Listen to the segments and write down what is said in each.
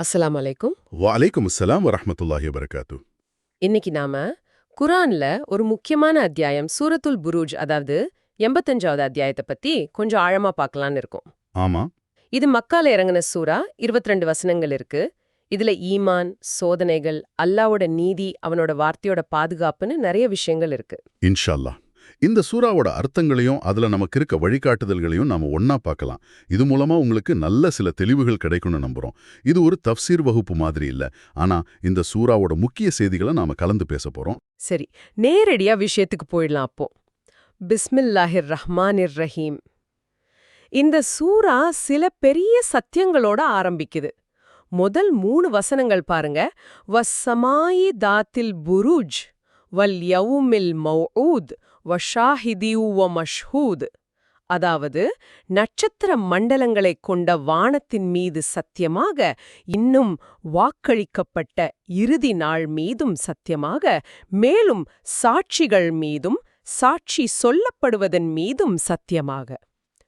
அஸ்ஸலாமு அலைக்கும். வலைக்கும் அஸ்ஸலாம் வரஹ்மத்துல்லாஹி வபரகாத்து இன்னைக்கு நாம குரான்ல ஒரு முக்கியமான அத்தியாயம் சூரத்துல் புரூஜ் அதாவது எண்பத்தஞ்சாவது அத்தியாயத்தை பத்தி கொஞ்சம் ஆழமா பார்க்கலான்னு இருக்கோம். ஆமா. இது மக்கால இறங்கின சூரா 22 வசனங்கள் இருக்கு. இதுல ஈமான் சோதனைகள் அல்லாவோட நீதி அவனோட வார்த்தையோட பாதுகாப்புன்னு நிறைய விஷயங்கள் இருக்கு. இன்ஷா அல்லாஹ் இந்த சூறாவோட அர்த்தங்களையும் அதுல நமக்கு இருக்க வழிகாட்டுதல்களையும் நாம ஒன்றா பார்க்கலாம். இது மூலமா உங்களுக்கு நல்ல சில தெளிவுகள் கிடைக்கும்னு நம்புறோம். இது ஒரு தஃப்சீர் வகுப்பு மாதிரி இல்ல. ஆனா இந்த சூறாவோட முக்கிய செய்திகளை நாம கலந்து பேச போறோம். சரி நேரடியா விஷயத்துக்கு போயிடலாம் அப்போ. பிஸ்மில்லாஹிர் ரஹ்மானிர் ரஹீம் இந்த சூரா சில பெரிய சத்தியங்களோட ஆரம்பிக்குது. முதல் மூணு வசனங்கள் பாருங்க. வஸ்ஸமாயி தாத்தில் புருஜ் வல் யவுமில் மௌஊத் வஷாஹிதியூவ மஷ்ஹூத் அதாவது நட்சத்திர மண்டலங்களைக் கொண்ட வானத்தின் மீது சத்தியமாக இன்னும் வாக்களிக்கப்பட்ட இறுதி நாள் மீதும் சத்தியமாக மேலும் சாட்சிகள் மீதும் சாட்சி சொல்லப்படுவதன் மீதும் சத்தியமாக.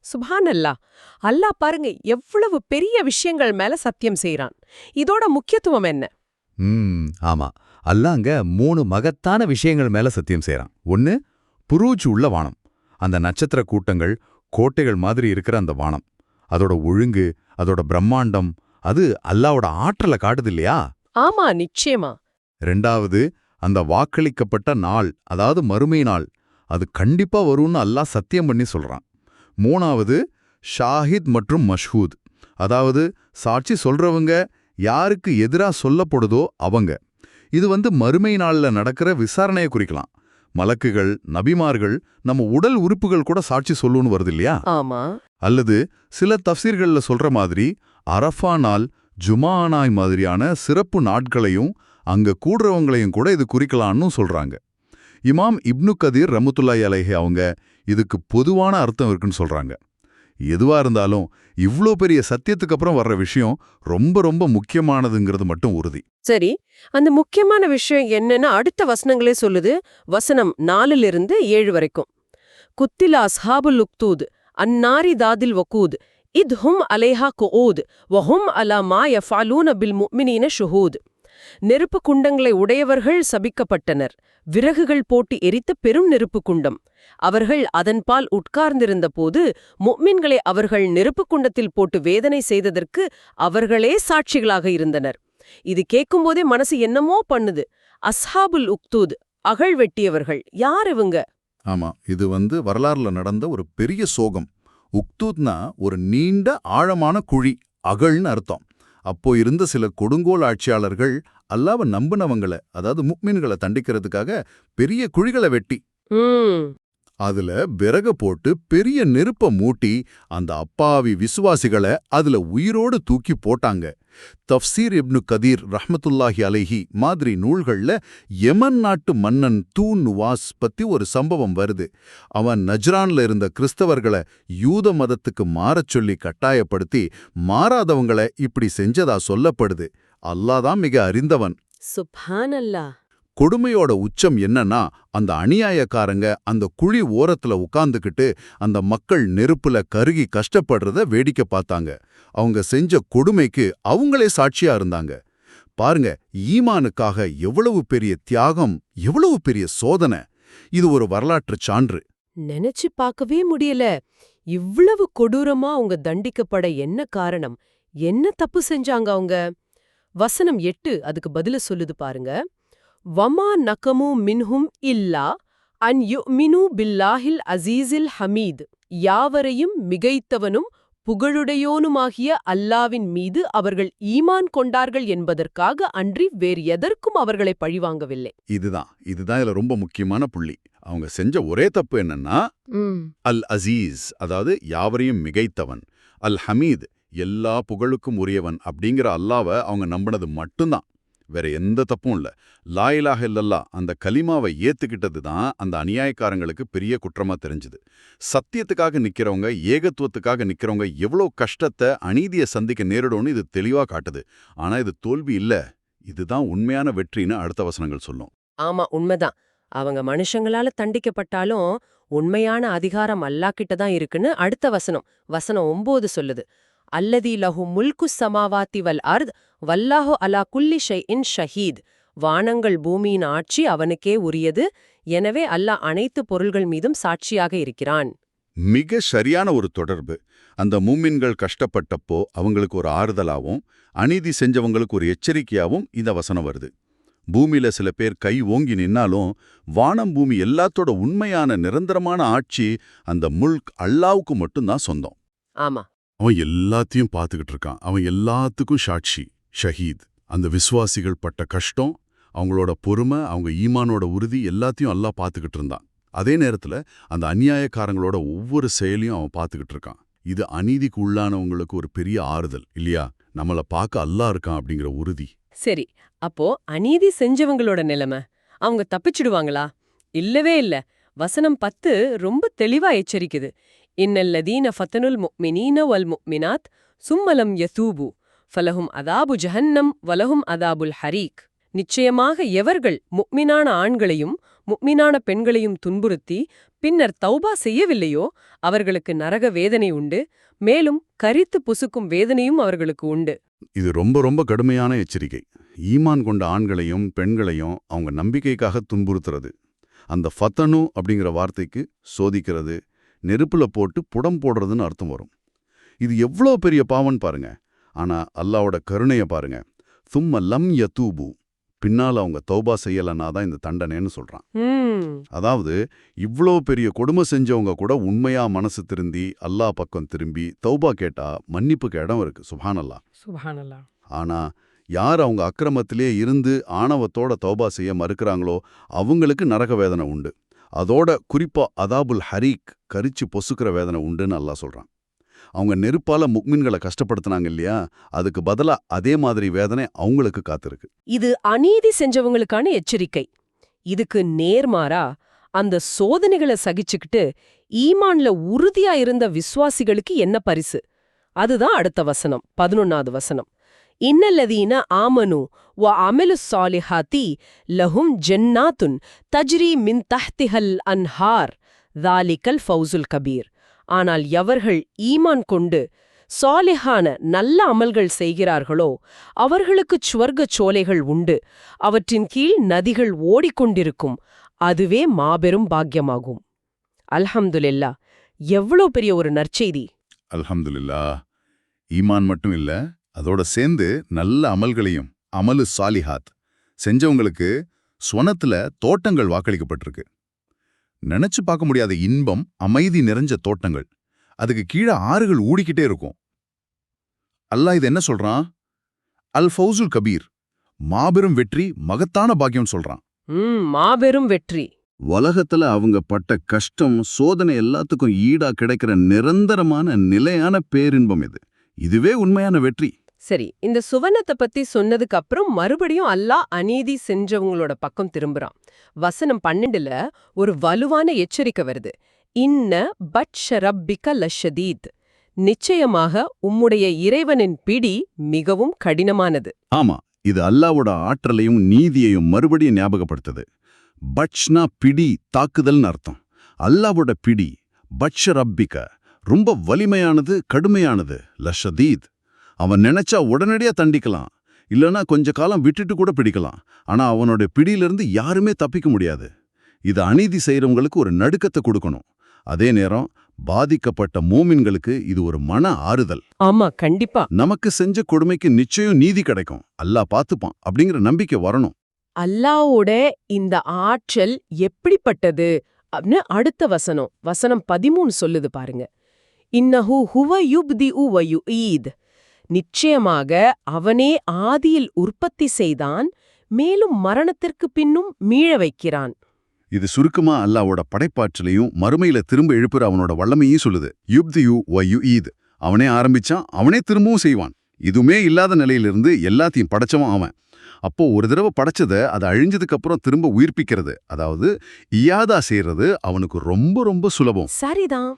சுபானல்லா அல்லாஹ் பாருங்க எவ்வளவு பெரிய விஷயங்கள் மேல சத்தியம் செய்யறான் இதோட முக்கியத்துவம் என்ன? ஆமா. அல்லாங்க மூணு மகத்தான விஷயங்கள் மேல சத்தியம் செய்யறான் ஒன்னு புரூஜ் உள்ள வானம். அந்த நட்சத்திர கூட்டங்கள் கோட்டைகள் மாதிரி இருக்கிற அந்த வானம். அதோட ஒழுங்கு அதோட பிரம்மாண்டம் அது அல்லாவோட ஆற்றலை காட்டுது இல்லையா? ஆமா நிச்சயமா. ரெண்டாவது அந்த வாக்களிக்கப்பட்ட நாள் அதாவது மறுமை நாள் அது கண்டிப்பா வரும்னு அல்லாஹ் சத்தியம் பண்ணி சொல்றான். மூணாவது ஷாஹித் மற்றும் மஷ்ஹூத். அதாவது சாட்சி சொல்றவங்க யாருக்கு எதிரா சொல்லப்படுதோ அவங்க. இது வந்து மறுமை நாள்ல நடக்கிற விசாரணையை குறிக்கலாம். மலக்குகள் நபிமார்கள் நம்ம உடல் உறுப்புகள் கூட சாட்சி சொல்லுன்னு வருது இல்லையா ஆமா. அல்லது சில தஃசீர்கள்ல சொல்ற மாதிரி அரஃபா நாள் ஜுமானாய் மாதிரியான சிறப்பு நாட்களையும் அங்க கூடுறவங்களையும் கூட இது குறிக்கலாம்னு சொல்றாங்க. இமாம் இப்னு கதீர் ரமுத்துல்லாய் அலைஹே அவங்க இதுக்கு பொதுவான அர்த்தம் இருக்குன்னு சொல்றாங்க. எதுவா இருந்தாலும் இவ்ளோ பெரிய சத்தியத்துக்கு அப்புறம் வர்ற விஷயம் ரொம்ப ரொம்ப முக்கியமானதுங்கிறது மட்டும் உறுதி. சரி அந்த முக்கியமான விஷயம் என்னன்னா அடுத்த வசனங்களே சொல்லுது. வசனம் நாலுல இருந்து ஏழு வரைக்கும். குத்திலா அஸ்ஹாபுல் உக்தூத் அந்நாரி தாதில் வக்கூத் இத் ஹும் அலேஹா குஊத் வஹும் அலா மா யஃபாலூன பில் முஃமினீன ஷுஹூத். நெருப்பு குண்டங்களை உடையவர்கள் சபிக்கப்பட்டனர். விறகுகள் போட்டு எரித்த பெரும் நெருப்பு குண்டம். அவர்கள் அதன்பால் உட்கார்ந்திருந்தபோது முஃமின்களை அவர்கள் நெருப்பு குண்டத்தில் போட்டு வேதனை செய்ததற்கு அவர்களே சாட்சிகளாக இருந்தனர். இது கேட்கும்போதே மனசு என்னமோ பண்ணுது. அஸ்ஹாபுல் உக்தூத் அகழ் வெட்டியவர்கள் யார் இவங்க? ஆமா இது வந்து வரலாறுல நடந்த ஒரு பெரிய சோகம். உக்தூத்னா ஒரு நீண்ட ஆழமான குழி அகழ்னு அர்த்தம். அப்போ இருந்த சில கொடுங்கோல் ஆட்சியாளர்கள் அல்லாவ நம்புனவங்கள அதாவது முக்மீன்களை தண்டிக்கிறதுக்காக பெரிய குழிகளை வெட்டி. அதுல விறக போட்டு பெரிய நெருப்ப மூட்டி அந்த அப்பாவி விசுவாசிகளை அதுல உயிரோடு தூக்கி போட்டாங்க. தஃப்சீர் இப்னு கதீர் ரஹமத்துல்லாஹி அலைஹி மாதிரி நூல்கள்ல யமன் நாட்டு மன்னன் தூ நுவாஸ் பத்தி ஒரு சம்பவம் வருது. அவன் நஜ்ரான்ல இருந்த கிறிஸ்தவர்களை யூத மதத்துக்கு மாறச் சொல்லி கட்டாயப்படுத்தி மாறாதவங்கள இப்படி செஞ்சதா சொல்லப்படுது. அல்லாதான் மிக அறிந்தவன். சுப்ஹானல்லா கொடுமையோட உச்சம் என்னன்னா அந்த அநியாயக்காரங்க அந்த குழி ஓரத்துல உட்கார்ந்துகிட்டு அந்த மக்கள் நெருப்புல கருகி கஷ்டப்படுறத வேடிக்கை பார்த்தாங்க. அவங்க செஞ்ச கொடுமைக்கு அவங்களே சாட்சியா இருந்தாங்க. பாருங்க ஈமானுக்காக எவ்வளவு பெரிய தியாகம் எவ்வளவு பெரிய சோதனை. இது ஒரு வரலாற்றுச் சான்று. நினைச்சு பார்க்கவே முடியல. இவ்வளவு கொடூரமா அவங்க தண்டிக்கப்பட என்ன காரணம்? என்ன தப்பு செஞ்சாங்க அவங்க? வசனம் எட்டு அதுக்கு பதில சொல்லுது பாருங்க. வமா நகமு மின்ஹும் இல்லா அன் யுமினு பில்லாஹில் அசீஸில் ஹமீத். யாவரையும் மிகைத்தவனும் புகழுடையோனுமாகிய அல்லாவின் மீது அவர்கள் ஈமான் கொண்டார்கள் என்பதற்காக அன்றி வேறு எதற்கும் அவர்களை பழிவாங்கவில்லை. இதுதான் இதுதான் இதுல ரொம்ப முக்கியமான புள்ளி. அவங்க செஞ்ச ஒரே தப்பு என்னன்னா அல் அசீஸ் அதாவது யாவரையும் மிகைத்தவன் அல் ஹமீத் எல்லா புகழுக்கும் உரியவன் அப்படிங்கிற அல்லாவை அவங்க நம்பினது மட்டும்தான். வேற எந்த தப்பும் இல்ல. லாயிலாக இல்லல்லா அந்த கலிமாவை ஏத்துக்கிட்டது தான் அந்த அநியாயக்காரங்களுக்கு பெரிய குற்றமா தெரிஞ்சுது. சத்தியத்துக்காக நிக்கிறவங்க ஏகத்துவத்துக்காக நிக்கிறவங்க எவ்வளோ கஷ்டத்தை அநீதியை சந்திக்க நேரிடும்னு இது தெளிவா காட்டுது. ஆனா இது தோல்வி இல்ல. இதுதான் உண்மையான வெற்றின்னு அடுத்த வசனங்கள் சொல்லும். ஆமா உண்மைதான். அவங்க மனுஷங்களால தண்டிக்கப்பட்டாலும் உண்மையான அதிகாரம் அல்லாக்கிட்ட தான் இருக்குன்னு அடுத்த வசனம் வசனம் ஒம்போது சொல்லுது. அல்லதி லஹு முல்கு சமாவாத்தி வல் அர்த் வல்லாஹு அலா குல்லி ஷைஇன் ஷஹீத். வானங்கள் பூமியின் ஆட்சி அவனுக்கே உரியது. எனவே அல்லாஹ் அனைத்து பொருள்கள் மீதும் சாட்சியாக இருக்கிறான். மிக சரியான ஒரு தொடர்பு. அந்த மூமின்கள் கஷ்டப்பட்டப்போ அவங்களுக்கு ஒரு ஆறுதலாவும் அநீதி செஞ்சவங்களுக்கு ஒரு எச்சரிக்கையாவும் இந்த வசனம் வருது. பூமியில சில பேர் கை ஓங்கி நின்னாலும் வானம் பூமி எல்லாத்தோட உண்மையான நிரந்தரமான ஆட்சி அந்த முல்க் அல்லாவுக்கு மட்டும்தான் சொந்தம். ஆமா. அவன் எல்லாத்தையும் பார்த்துக்கிட்டு இருக்கான். அவன் எல்லாத்துக்கும் சாட்சி. ஷஹீத். அந்த விசுவாசிகள் பட்ட கஷ்டம் அவங்களோட பொறுமை அவங்க ஈமானோட உறுதி எல்லாத்தையும் அல்லாஹ் பார்த்துக்கிட்டு இருந்தான். அதே நேரத்துல அந்த அநியாயக்காரங்களோட ஒவ்வொரு செயலையும் அவன் பார்த்துக்கிட்டு இருக்கான். இது அநீதிக்கு உள்ளானவங்களுக்கு ஒரு பெரிய ஆறுதல் இல்லையா? நம்மள பார்க்க அல்லா இருக்கான் அப்படிங்கிற உறுதி. சரி அப்போ அநீதி செஞ்சவங்களோட நிலைமை? அவங்க தப்பிச்சிடுவாங்களா? இல்லவே இல்ல. வசனம் பத்து ரொம்ப தெளிவா எச்சரிக்குது. இன்னல்லதீன ஃபத்தனுல் முக்மினீன வல் முக்மினாத் சும்மலம் யசூபு ஃபலஹும் அதாபு ஜஹன்னம் வலஹும் அதாபுல் ஹரீக். நிச்சயமாக எவர்கள் முக்மினான ஆண்களையும் முக்மினான பெண்களையும் துன்புறுத்தி பின்னர் தௌபா செய்யவில்லையோ அவர்களுக்கு நரக வேதனை உண்டு. மேலும் கரித்து புசுக்கும் வேதனையும் அவர்களுக்கு உண்டு. இது ரொம்ப ரொம்ப கடுமையான எச்சரிக்கை. ஈமான் கொண்ட ஆண்களையும் பெண்களையும் அவங்க நம்பிக்கைக்காக துன்புறுத்துறது. அந்த ஃபத்தனு அப்படிங்கிற வார்த்தைக்கு சோதிக்கிறது நெருப்புல போட்டு புடம் போடுறதுன்னு அர்த்தம் வரும். இது எவ்வளோ பெரிய பாவன் பாருங்க. ஆனா அல்லாவோட கருணைய பாருங்க. சும்ம லம் யதூபு. பின்னால அவங்க தௌபா செய்யலன்னா தான் இந்த தண்டனைன்னு சொல்றான். ம். அதாவது இவ்ளோ பெரிய கொடுமை செஞ்சவங்க கூட உண்மையா மனசு திருந்தி அல்லாஹ் பக்கம் திரும்பி தௌபா கேட்டா மன்னிப்புக்கு இடம் இருக்கு சுபானல்லா சுபஹானல்லா. ஆனா யார் அவங்க அக்கிரமத்திலே இருந்து ஆணவத்தோட தௌபா செய்ய மறுக்கிறாங்களோ அவங்களுக்கு நரக வேதனை உண்டு. அதோட குறிப்பா அதாபுல் ஹரீக் கரிச்சு பொசுக்கிற வேதனை உண்டுன்னு அல்லாஹ் சொல்றான். அவங்க நெருப்பால முக்மின்களை கஷ்டப்படுத்தினாங்க இல்லையா? அதுக்கு பதிலா அதே மாதிரி வேதனை அவங்களுக்கு காத்திருக்கு. இது அநீதி செஞ்சவங்களுக்கான எச்சரிக்கை. இதுக்கு நேர்மாறா அந்த சோதனைகளை சகிச்சுக்கிட்டு ஈமான்ல உறுதியா இருந்த விசுவாசிகளுக்கு என்ன பரிசு? அதுதான் அடுத்த வசனம் பதினொன்னாவது வசனம். இன்னல்லதீன ஆமனு வ அமெலு சாலிஹாத்தி லஹும் ஜென்னாத்துன் தஜ்ரி மின் தஹ்திஹல் அன்ஹார் தாலிக்கல் ஃபவுசுல் கபீர். ஆனால் எவர்கள் ஈமான் கொண்டு சாலிஹான நல்ல அமல்கள் செய்கிறார்களோ அவர்களுக்குச் சுவர்க்கச் சோலைகள் உண்டு. அவற்றின் கீழ் நதிகள் ஓடிக்கொண்டிருக்கும். அதுவே மாபெரும் பாக்கியமாகும். அல்ஹம்துல்லா எவ்வளோ பெரிய ஒரு நற்செய்தி. அல்ஹம்துல்லா ஈமான் மட்டும் இல்ல அதோட சேர்ந்து நல்ல அமல்களையும் அமலு சாலிஹாத் செஞ்சவங்களுக்கு ஸ்வனத்துல தோட்டங்கள் வாக்களிக்கப்பட்டிருக்கு. நினைச்சு பார்க்க முடியாத இன்பம் அமைதி நிறைஞ்ச தோட்டங்கள். அதுக்கு கீழே ஆறுகள் ஊடிக்கிட்டே இருக்கும். அல்லாஹ் இது என்ன சொல்றான்? அல் ஃபௌசுல் கபீர் மாபெரும் வெற்றி மகத்தான பாக்கியம் சொல்றான். ம் மாபெரும் வெற்றி. உலகத்துல அவங்க பட்ட கஷ்டம் சோதனை எல்லாத்துக்கும் ஈடா கிடைக்கிற நிரந்தரமான நிலையான பேரின்பம் இது. இதுவே உண்மையான வெற்றி. சரி இந்த சுவனத்தை பத்தி சொன்னதுக்கு அப்புறம் மறுபடியும் அல்லாஹ் அநீதி செஞ்சவங்களோட பக்கம் திரும்புறான். வசனம் பன்னெண்டுல ஒரு வலுவான எச்சரிக்கை வருது. இன்ன பட்ஷரப்பிக்க லஷதீத். நிச்சயமாக உம்முடைய இறைவனின் பிடி மிகவும் கடினமானது. ஆமா இது அல்லாவோட ஆற்றலையும் நீதியையும் மறுபடியும் ஞாபகப்படுத்துது. பட்ச்னா பிடி தாக்குதல்னு அர்த்தம். அல்லாவோட பிடி பட்ஷ ரப்பிக்க ரொம்ப வலிமையானது கடுமையானது லஷதீத். அவன் நினைச்சா உடனடியா தண்டிக்கலாம். இல்லனா கொஞ்ச காலம் விட்டுட்டு கூட பிடிக்கலாம். ஆனா அவனோட பிடியிலிருந்து யாருமே தப்பிக்க முடியாது. இது அநீதி செய்யறவங்களுக்கு ஒரு நடுக்கத்தை கொடுக்கணும். அதே நேரம் பாதிக்கப்பட்ட மூமின்களுக்கு இது ஒரு மன ஆறுதல். ஆமா கண்டிப்பா. நமக்கு செஞ்ச கொடுமைக்கு நிச்சயம் நீதி கிடைக்கும். அல்லாஹ் பார்த்துப்பான் அப்படிங்கிற நம்பிக்கை வரணும். அல்லாவோட இந்த ஆற்றல் எப்படிப்பட்டது அப்படின்னு அடுத்த வசனம். வசனம் பதிமூணு சொல்லுது பாருங்க. இன்னஹு ஹுவ யுப்தி உவயு ஈத் நிச்சயமாக அவனே ஆதியில் உற்பத்தி செய்தான் மேலும் மரணத்திற்கு பின்னும் மீழ வைக்கிறான். இது சுருக்கமா அல்லாவோட படைப்பாற்றலையும் மறுமையில திரும்ப எழுப்புற அவனோட வல்லமையும் சொல்லுது. யுப்தியு வயு ஈத் அவனே ஆரம்பிச்சான் அவனே திரும்பவும் செய்வான். இதுவுமே இல்லாத நிலையிலிருந்து எல்லாத்தையும் படைச்சவன் அவன். அப்போ ஒரு தடவை படைச்சதை அது அழிஞ்சதுக்கு அப்புறம் திரும்ப உயிர்ப்பிக்கிறது. அதாவது இயாதா செய்யறது அவனுக்கு ரொம்ப ரொம்ப சுலபம். சரிதான்.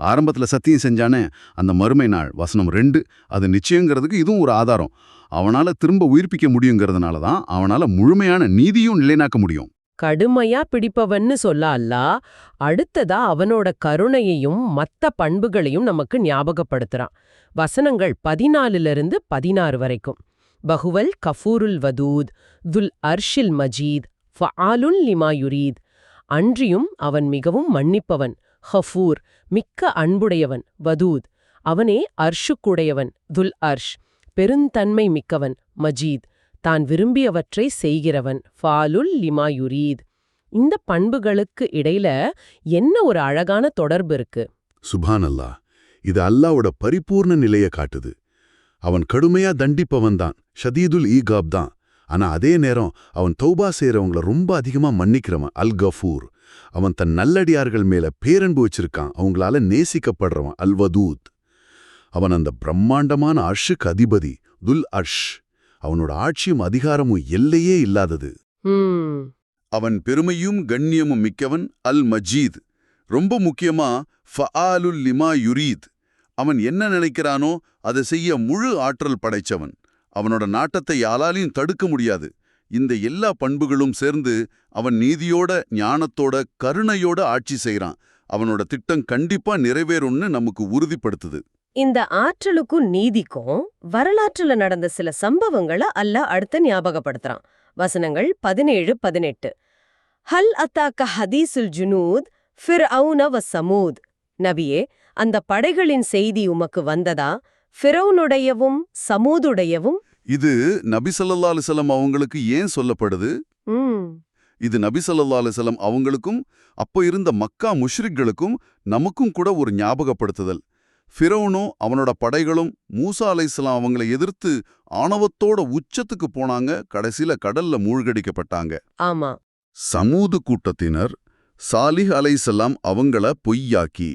ஆரம்பத்துல சத்தியம் செஞ்சானே அந்த மறுமை நாள் வசனம் ரெண்டு அது நிச்சயங்கிறதுக்கு இதுவும் ஒரு ஆதாரம். அவனால திரும்ப உயிர்ப்பிக்க முடியுங்கிறதுனால தான் அவனால முழுமையான நீதியும் நிலைநாக்க முடியும். கடுமையா பிடிப்பவன்னு சொல்ல அல்லா அடுத்ததா அவனோட கருணையையும் மத்த பண்புகளையும் நமக்கு ஞாபகப்படுத்துறான். வசனங்கள் பதினாலுல இருந்து பதினாறு வரைக்கும். பஹுவல் கஃபூருல் வதூத் துல் அர்ஷில் மஜீத் ஃபஆலுன் லிமா யுரீத். அன்றியும் அவன் மிகவும் மன்னிப்பவன். ஹஃபூர் மிக்க அன்புடையவன் வதூத். அவனே அர்ஷுக்குடையவன் துல் அர்ஷ். பெருந்தன்மை மிக்கவன் மஜீத். தான் விரும்பியவற்றை செய்கிறவன் ஃபாலுல் லிமா யுரீத். இந்த பண்புகளுக்கு இடையில என்ன ஒரு அழகான தொடர்பு இருக்கு? சுபான் அல்லா இது அல்லாவோட பரிபூர்ண நிலைய காட்டுது. அவன் கடுமையா தண்டிப்பவன் தான் ஷதீதுல் ஈகாப் தான். ஆனா அதே நேரம் அவன் தௌபா செய்றவங்கள ரொம்ப அதிகமா மன்னிக்கிறவன் அல் கஃபூர் அவன் தன் நல்லடியார்கள் மேல பேரன்பு வச்சிருக்கான். அவங்களால நேசிக்கப்படுறவன் அல் வதூத் அவன் அந்த பிரம்மாண்டமான அர்ஷுக்கு அதிபதி துல் அர்ஷ். அவனோட ஆட்சியும் அதிகாரமும் எல்லையே இல்லாதது. அவன் பெருமையும் கண்ணியமும் மிக்கவன் அல் மஜீத் ரொம்ப முக்கியமா ஃபஆலுல் லிமா யுரீத். அவன் என்ன நினைக்கிறானோ அதை செய்ய முழு ஆற்றல் படைச்சவன். அவனோட நாட்டத்தை யாராலையும் தடுக்க முடியாது. இந்த எல்லா பண்புகளும் சேர்ந்து அவன் நீதியோட ஞானத்தோட கருணையோட ஆட்சி செய்றான். அவனோட திட்டம் கண்டிப்பா நிறைவேறும்னு நமக்கு உறுதிப்படுத்துது. இந்த ஆற்றலுக்கும் நீதிக்கும் வரலாற்றுல நடந்த சில சம்பவங்களை அல்ல அடுத்த ஞாபகப்படுத்துறான். வசனங்கள் பதினேழு பதினெட்டு. ஹல் அத்தாக்க ஹதீசுல் ஜுனூத் ஃபிர் வ சமூத். நபியே அந்த படைகளின் செய்தி உமக்கு வந்ததா? ஃபிரௌனுடையவும் சமூதுடையவும் இது நபி வஸல்லம் அவங்களுக்கு ஏன் சொல்லப்படுது? இது நபி வஸல்லம் அவங்களுக்கும் அப்போ இருந்த மக்கா முஷ்ரிக்களுக்கும் நமக்கும் கூட ஒரு ஞாபகப்படுத்துதல். ஃபிரௌனும் அவனோட படைகளும் மூசா அலைஹிஸ்ஸலாம் அவங்கள எதிர்த்து ஆணவத்தோட உச்சத்துக்கு போனாங்க கடைசில கடல்ல மூழ்கடிக்கப்பட்டாங்க. ஆமா. சமூது கூட்டத்தினர் சாலிஹ் அலைஹிஸ்ஸலாம் அவங்கள பொய்யாக்கி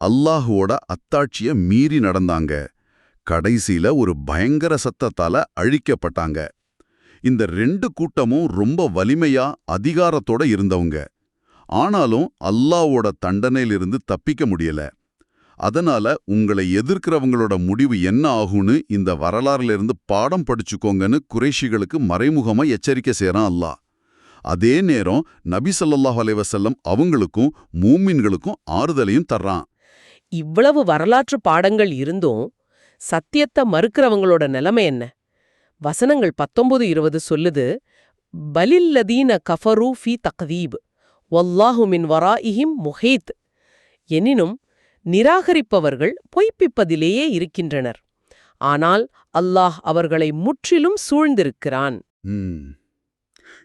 அல்லாஹுவோட அத்தாட்சிய மீறி நடந்தாங்க. கடைசில ஒரு பயங்கர சத்தத்தால அழிக்கப்பட்டாங்க. இந்த ரெண்டு கூட்டமும் ரொம்ப வலிமையா அதிகாரத்தோட இருந்தவங்க. ஆனாலும் அல்லாவோட தண்டனையிலிருந்து தப்பிக்க முடியல. அதனால உங்களை எதிர்க்கிறவங்களோட முடிவு என்ன ஆகும்னு இந்த வரலாறுல இருந்து பாடம் படிச்சுக்கோங்கன்னு குறைஷிகளுக்கு மறைமுகமா எச்சரிக்கை செய்கிறான் அல்லாஹ். அதே நேரம் நபி சொல்லாஹ் அலைவசல்லம் அவங்களுக்கும் மூமின்களுக்கும் ஆறுதலையும் தர்றான். இவ்வளவு வரலாற்று பாடங்கள் இருந்தும் சத்தியத்தை மறுக்கிறவங்களோட நிலைமை என்ன? வசனங்கள் பத்தொன்பது இருபது சொல்லுது பலில்லதீன கஃபரூ ஃபி தக்தீப் ஒல்லாஹுமின் வரா இஹிம் முஹீத். எனினும் நிராகரிப்பவர்கள் பொய்ப்பிப்பதிலேயே இருக்கின்றனர். ஆனால் அல்லாஹ் அவர்களை முற்றிலும் சூழ்ந்திருக்கிறான்.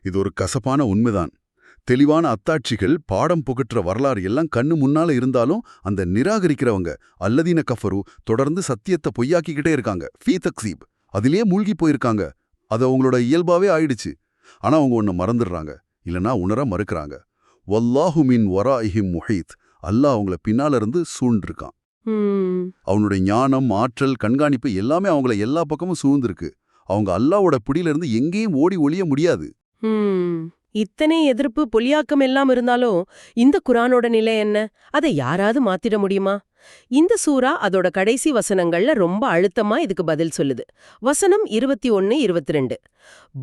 இது ஒரு கசப்பான உண்மைதான். தெளிவான அத்தாட்சிகள் பாடம் புகற்ற வரலாறு எல்லாம் கண்ணு முன்னால இருந்தாலும் அந்த நிராகரிக்கிறவங்க அல்லதீன கஃபரு தொடர்ந்து சத்தியத்தை பொய்யாக்கிக்கிட்டே இருக்காங்க. ஃபீ தக்சீப் அதிலே மூழ்கி போயிருக்காங்க. அது அவங்களோட இயல்பாவே ஆயிடுச்சு. ஆனா அவங்க ஒன்னு மறந்துடுறாங்க. இல்லனா உணர மறுக்கறாங்க. வல்லாஹு மின் வராஇஹிம் முஹீத். அல்லாஹ் அவங்கள பின்னால இருந்து சூழ்ந்திருக்கான் அவனுடைய ஞானம் ஆற்றல் கண்காணிப்பு எல்லாமே அவங்கள எல்லா பக்கமும் சூழ்ந்திருக்கு. அவங்க அல்லாவோட பிடியிலிருந்து எங்கேயும் ஓடி ஒளிய முடியாது. இத்தனை எதிர்ப்பு பொலியாக்கம் எல்லாம் இருந்தாலும் இந்த குரானோட நிலை என்ன? அதை யாராவது மாத்திட முடியுமா? இந்த சூரா அதோட கடைசி வசனங்கள்ல ரொம்ப அழுத்தமா இதுக்கு பதில் சொல்லுது. வசனம் இருபத்தி ஒன்னு இருபத்தி ரெண்டு.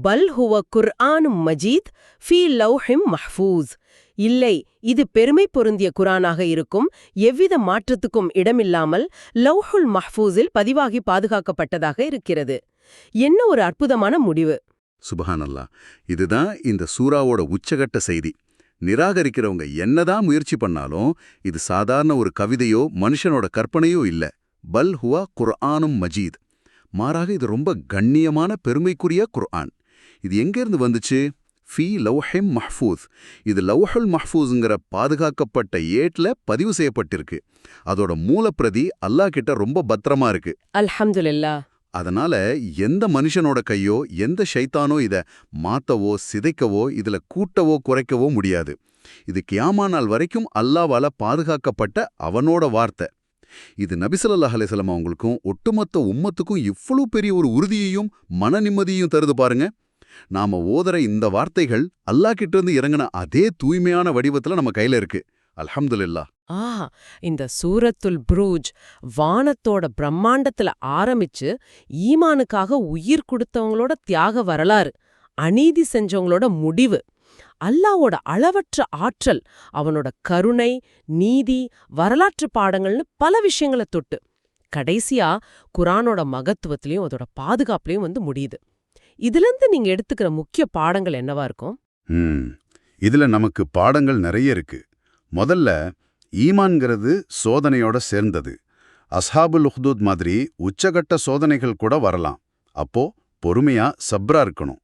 பல் ஹுவ குர்ஆன் மஜீத் லவ் லவ்ஹிம் மஹ்ஃபூஸ். இல்லை இது பெருமை பொருந்திய குரானாக இருக்கும். எவ்வித மாற்றத்துக்கும் இடமில்லாமல் லவ்ஹுல் மஹ்பூஸில் பதிவாகி பாதுகாக்கப்பட்டதாக இருக்கிறது. என்ன ஒரு அற்புதமான முடிவு. சுபஹானல்லா. இதுதான் இந்த சூறாவோட உச்சகட்ட செய்தி. நிராகரிக்கிறவங்க என்னதான் முயற்சி பண்ணாலும் இது சாதாரண ஒரு கவிதையோ மனுஷனோட கற்பனையோ இல்ல. பல் ஹுவா குர்ஆனும் மஜீத். மாறாக இது ரொம்ப கண்ணியமான பெருமைக்குரிய குர்ஆன். இது எங்கேருந்து வந்துச்சு? ஃபி லவ்ஹிம் மஹ்ஃபூஸ். இது லவ்ஹுல் மஹ்ஃபூஸுங்கிற பாதுகாக்கப்பட்ட ஏட்ல பதிவு செய்யப்பட்டிருக்கு. அதோட மூலப்பிரதி அல்லாஹ் கிட்ட ரொம்ப பத்திரமா இருக்கு. அல்ஹம்துலில்லா அதனால எந்த மனுஷனோட கையோ எந்த ஷைத்தானோ இத மாத்தவோ சிதைக்கவோ இதுல கூட்டவோ குறைக்கவோ முடியாது. இது கியாமா நாள் வரைக்கும் அல்லாவால பாதுகாக்கப்பட்ட அவனோட வார்த்தை. இது நபிசல்லாஹ் அலிசல்லாம் அவங்களுக்கும் ஒட்டுமொத்த உம்மத்துக்கும் இவ்வளவு பெரிய ஒரு உறுதியையும் மன நிம்மதியையும் தருது பாருங்க. நாம ஓதுற இந்த வார்த்தைகள் அல்லாஹ் கிட்ட இருந்து இறங்கின அதே தூய்மையான வடிவத்துல நம்ம கையில இருக்கு. அலமதுல்லா ஆ இந்த சூரத்துல் புரூஜ் வானத்தோட பிரம்மாண்டத்துல ஆரம்பிச்சு ஈமானுக்காக உயிர் கொடுத்தவங்களோட தியாக வரலாறு அநீதி செஞ்சவங்களோட முடிவு அல்லாவோட அளவற்ற ஆற்றல் அவனோட கருணை நீதி வரலாற்று பாடங்கள்னு பல விஷயங்களை தொட்டு கடைசியா குரானோட மகத்துவத்திலையும் அதோட பாதுகாப்புலயும் வந்து முடியுது. இதுலேருந்து நீங்க எடுத்துக்கிற முக்கிய பாடங்கள் என்னவா இருக்கும்? இதுல நமக்கு பாடங்கள் நிறைய இருக்கு. முதல்ல ஈமான்ங்கிறது சோதனையோட சேர்ந்தது. அஸ்ஹாபுல் உஹ்தூத் மாதிரி உச்சகட்ட சோதனைகள் கூட வரலாம். அப்போ பொறுமையா சப்ரா இருக்கணும்.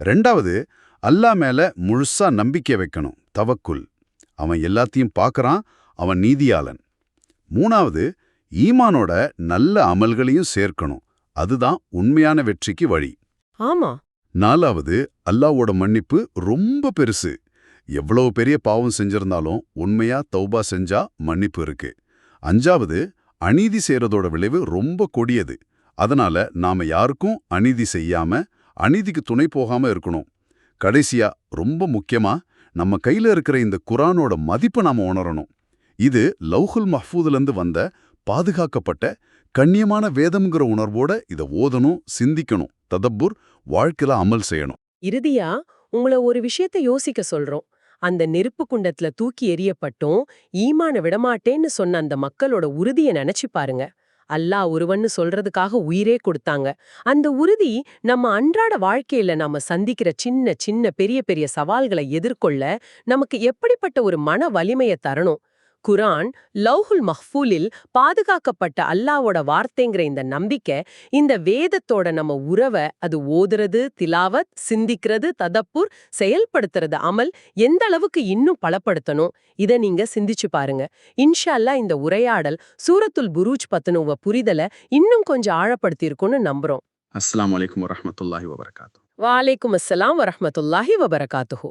ரெண்டாவது அல்லாஹ் மேல முழுசா நம்பிக்கை வைக்கணும். தவக்குல். அவன் எல்லாத்தையும் பார்க்கறான் அவன் நீதியாளன். மூணாவது ஈமானோட நல்ல அமல்களையும் சேர்க்கணும். அதுதான் உண்மையான வெற்றிக்கு வழி. ஆமா. நாலாவது அல்லாவோட மன்னிப்பு ரொம்ப பெருசு. எவ்வளவு பெரிய பாவம் செஞ்சிருந்தாலும் உண்மையா தௌபா செஞ்சா மன்னிப்பு இருக்கு. அஞ்சாவது அநீதி செய்யறதோட விளைவு ரொம்ப கொடியது. அதனால நாம யாருக்கும் அநீதி செய்யாம அநீதிக்கு துணை போகாம இருக்கணும். கடைசியா ரொம்ப முக்கியமா நம்ம கையில இருக்கிற இந்த குரானோட மதிப்பை நாம உணரணும். இது லௌஹுல் மஹ்பூதுலேருந்து வந்த பாதுகாக்கப்பட்ட கண்ணியமான வேதம்ங்கிற உணர்வோட இதை ஓதணும் சிந்திக்கணும். ததப்பூர் வாழ்க்கையில அமல் செய்யணும். இறுதியா உங்களை ஒரு விஷயத்தை யோசிக்க சொல்றோம். அந்த நெருப்பு குண்டத்துல தூக்கி எறியப்பட்டும் ஈமான விடமாட்டேன்னு சொன்ன அந்த மக்களோட உறுதியை நினைச்சு பாருங்க. அல்லா ஒருவன்னு சொல்றதுக்காக உயிரே கொடுத்தாங்க. அந்த உறுதி நம்ம அன்றாட வாழ்க்கையில நாம சந்திக்கிற சின்ன சின்ன பெரிய பெரிய சவால்களை எதிர்கொள்ள நமக்கு எப்படிப்பட்ட ஒரு மன வலிமையை தரணும்? குரான் லௌஹுல் மஹ்ஃபூலில் பாதுகாக்கப்பட்ட அல்லாவோட வார்த்தைங்கிற இந்த நம்பிக்கை இந்த வேதத்தோட நம்ம உறவை அது ஓதுறது திலாவத் சிந்திக்கிறது ததப்புர் செயல்படுத்துறது அமல் எந்த அளவுக்கு இன்னும் பலப்படுத்தணும் இத நீங்க சிந்திச்சு பாருங்க. இன்ஷா அல்லாஹ் இந்த உரையாடல் சூரத்துல் புரூஜ் பத்தினுவ புரிதலை இன்னும் கொஞ்சம் ஆழப்படுத்தியிருக்கும்னு நம்புறோம். அஸ்ஸலாமு அலைக்கும் வரஹ்மத்துல்லாஹி வபரகாத்து வாலைக்கும் அஸ்ஸலாம் வரஹ்மத்துல்லாஹி வபரகாத்துஹு.